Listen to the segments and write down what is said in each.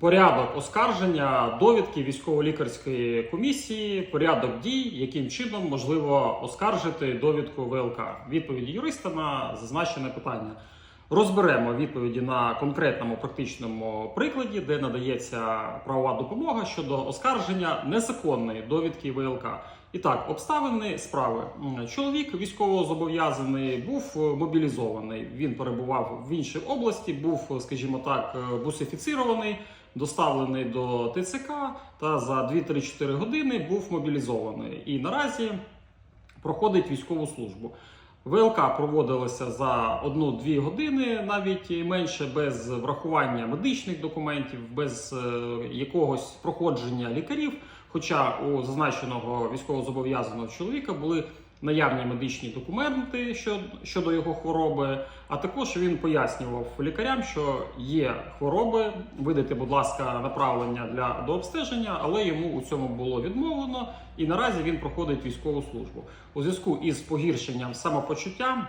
порядок оскарження довідки військово-лікарської комісії, порядок дій, яким чином можливо оскаржити довідку ВЛК. Відповідь юриста на зазначене питання. Розберемо відповіді на конкретному практичному прикладі, де надається правова допомога щодо оскарження незаконної довідки ВЛК. І так, обставини справи. Чоловік військовозобов'язаний був мобілізований. Він перебував в іншій області, був, скажімо так, е, бусифіцирований, доставлений до ТЦК та за 2-3-4 години був мобілізований. І наразі проходить військову службу. ВЛК проводилася за 1-2 години, навіть менше, без врахування медичних документів, без е, якогось проходження лікарів. Хоча у зазначеного військовозобов'язаного чоловіка були наявні медичні документи щодо, його хвороби, а також він пояснював лікарям, що є хвороби, видайте, будь ласка, направлення для до обстеження, але йому у цьому було відмовлено, і наразі він проходить військову службу. У зв'язку із погіршенням самопочуття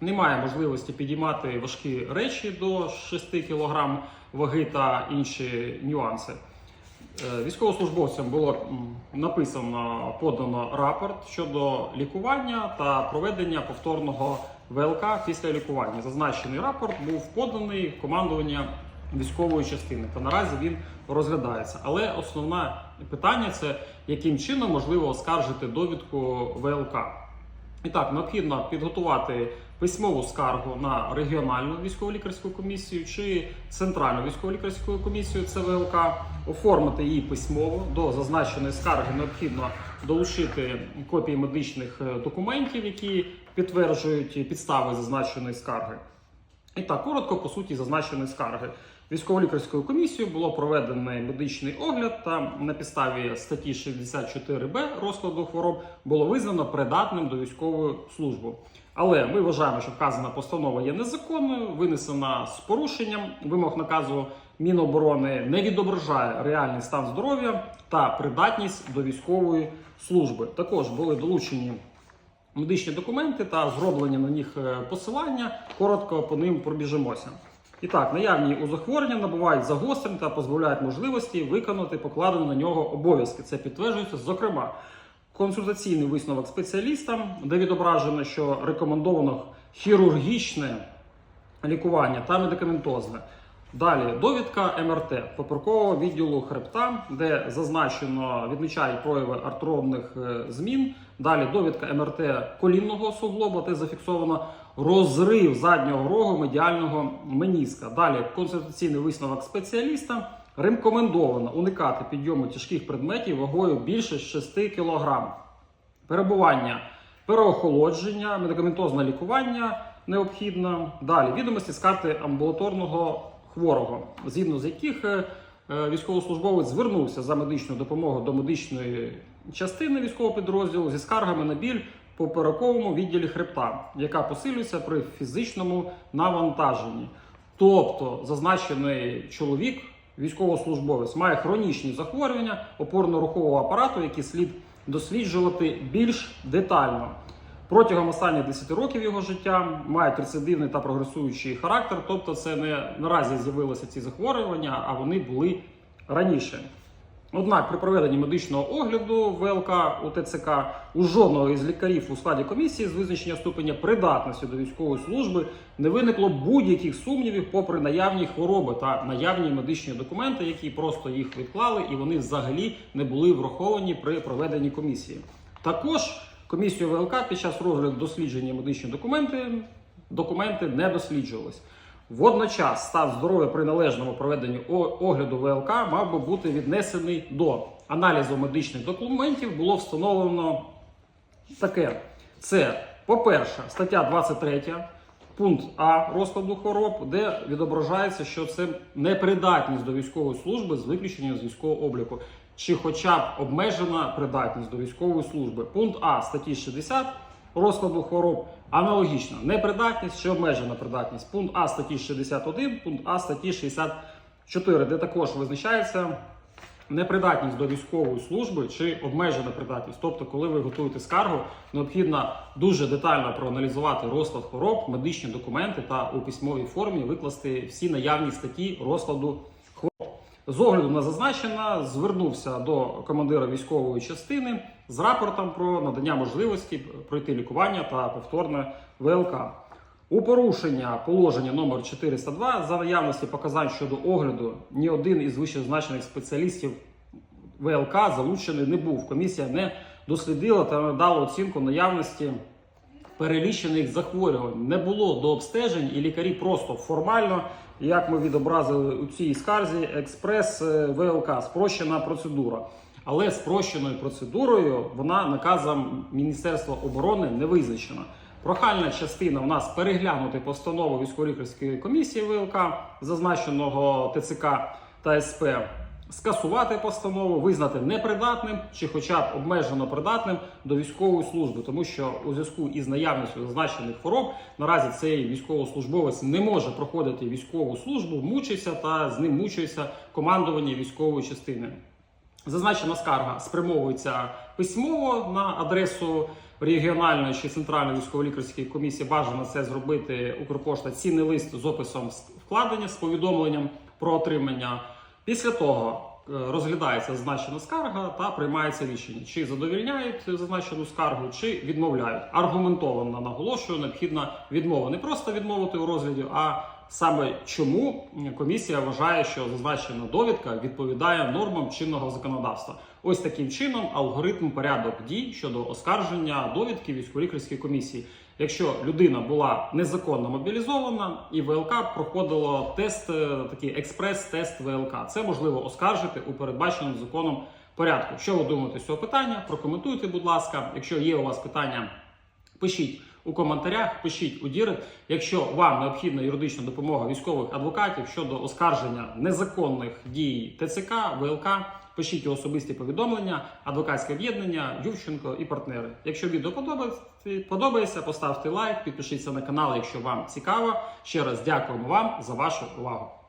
немає можливості підіймати важкі речі до 6 кг ваги та інші нюанси. Е, Військовослужбовцям було написано подано рапорт щодо лікування та проведення повторного ВЛК після лікування. Зазначений рапорт був поданий в командування військової частини, та наразі він розглядається. Але основне питання це яким чином можливо оскаржити довідку ВЛК. І так, необхідно підготувати письмову скаргу на регіональну військово-лікарську комісію чи центральну військово-лікарську комісію ЦВЛК, оформити її письмово. До зазначеної скарги необхідно долучити копії медичних е, документів, які підтверджують підстави зазначеної скарги. І так, коротко по суті зазначеної скарги. Військово-лікарською комісією було проведений медичний огляд та на підставі статті 64б розкладу хвороб було визнано придатним до військової служби. Але ми вважаємо, що вказана постанова є незаконною, винесена з порушенням вимог наказу Міноборони, не відображає реальний стан здоров'я та придатність до військової служби. Також були долучені медичні документи та зроблені на них е, посилання. Коротко по ним пробіжимося. І так, наявні у захворювання набувають загострень та позбавляють можливості виконати покладені на нього обов'язки. Це підтверджується, зокрема, консультаційний висновок спеціалістам, де відображено, що рекомендовано хірургічне лікування та медикаментозне. Далі довідка МРТ поперекового відділу хребта, де зазначено відмічають прояви артробних е, змін. Далі довідка МРТ колінного суглоба, де зафіксовано розрив заднього рогу медіального меніска. Далі консультаційний висновок спеціаліста. Рекомендовано уникати підйому тяжких предметів вагою більше 6 кг. Перебування переохолодження, медикаментозне лікування необхідно. Далі відомості з карти амбулаторного хворого, згідно з яких е, е, військовослужбовець звернувся за медичною допомогою до медичної частини військового підрозділу зі скаргами на біль поперековому відділі хребта, яка посилюється при фізичному навантаженні. Тобто зазначений чоловік, військовослужбовець, має хронічні захворювання опорно-рухового апарату, які слід досліджувати більш детально. Протягом останніх 10 років його життя мають рецидивний та прогресуючий характер, тобто це не наразі з'явилися ці захворювання, а вони були раніше. Однак при проведенні медичного огляду ВЛК у ТЦК у жодного із лікарів у складі комісії з визначення ступеня придатності до військової служби не виникло будь-яких сумнівів, попри наявні хвороби та наявні медичні документи, які просто їх відклали, і вони взагалі не були враховані при проведенні комісії. Також комісію ВЛК під час розгляду дослідження медичні документи документи не досліджувались. Водночас стан здоров'я при належному проведенні огляду ВЛК мав би бути віднесений до аналізу медичних документів. Було встановлено таке: це, по-перше, стаття 23, пункт А розкладу хвороб, де відображається, що це непридатність до військової служби з виключенням з військового обліку, чи хоча б обмежена придатність до військової служби. Пункт А статті 60 розкладу хвороб аналогічно непридатність чи обмежена придатність. Пункт А статті 61, пункт А статті 64, де також визначається непридатність до військової служби чи обмежена придатність. Тобто, коли ви готуєте скаргу, необхідно дуже детально проаналізувати розклад хвороб, медичні документи та у письмовій формі викласти всі наявні статті розкладу. З огляду на зазначене, звернувся до командира військової частини з рапортом про надання можливості пройти лікування та повторне ВЛК. У порушення положення номер 402 за наявності показань щодо огляду ні один із вищезазначених спеціалістів ВЛК залучений не був. Комісія не дослідила та не дала оцінку наявності перелічених захворювань. Не було до обстежень, і лікарі просто формально, як ми відобразили у цій скарзі, експрес е, ВЛК, спрощена процедура. Але спрощеною процедурою вона наказом Міністерства оборони не визначена. Прохальна частина в нас переглянути постанову військово-лікарської комісії ВЛК, зазначеного ТЦК та СП, скасувати постанову, визнати непридатним чи, хоча б обмежено придатним до військової служби, тому що у зв'язку із наявністю зазначених хвороб наразі цей військовослужбовець не може проходити військову службу, мучиться та з ним мучається командування військової частини. Зазначена скарга спрямовується письмово на адресу регіональної чи центральної військово-лікарської комісії. Бажано це зробити Укрпошта цінний лист з описом вкладення з повідомленням про отримання. Після того е, розглядається зазначена скарга та приймається рішення, чи задовільняють зазначену скаргу, чи відмовляють. Аргументовано наголошую, необхідна відмова. Не просто відмовити у розгляді, а саме чому комісія вважає, що зазначена довідка відповідає нормам чинного законодавства. Ось таким чином алгоритм порядок дій щодо оскарження довідки військово-лікарської комісії. Якщо людина була незаконно мобілізована і ВЛК проходило тест, е, такий експрес-тест ВЛК, це можливо оскаржити у передбаченому законом порядку. Що ви думаєте з цього питання? Прокоментуйте, будь ласка. Якщо є у вас питання, пишіть у коментарях, пишіть у Дірект. Якщо вам необхідна юридична допомога військових адвокатів щодо оскарження незаконних дій ТЦК, ВЛК, пишіть особисті повідомлення, адвокатське об'єднання, Ювченко і партнери. Якщо відео подобається, поставте лайк, підпишіться на канал, якщо вам цікаво. Ще раз дякуємо вам за вашу увагу.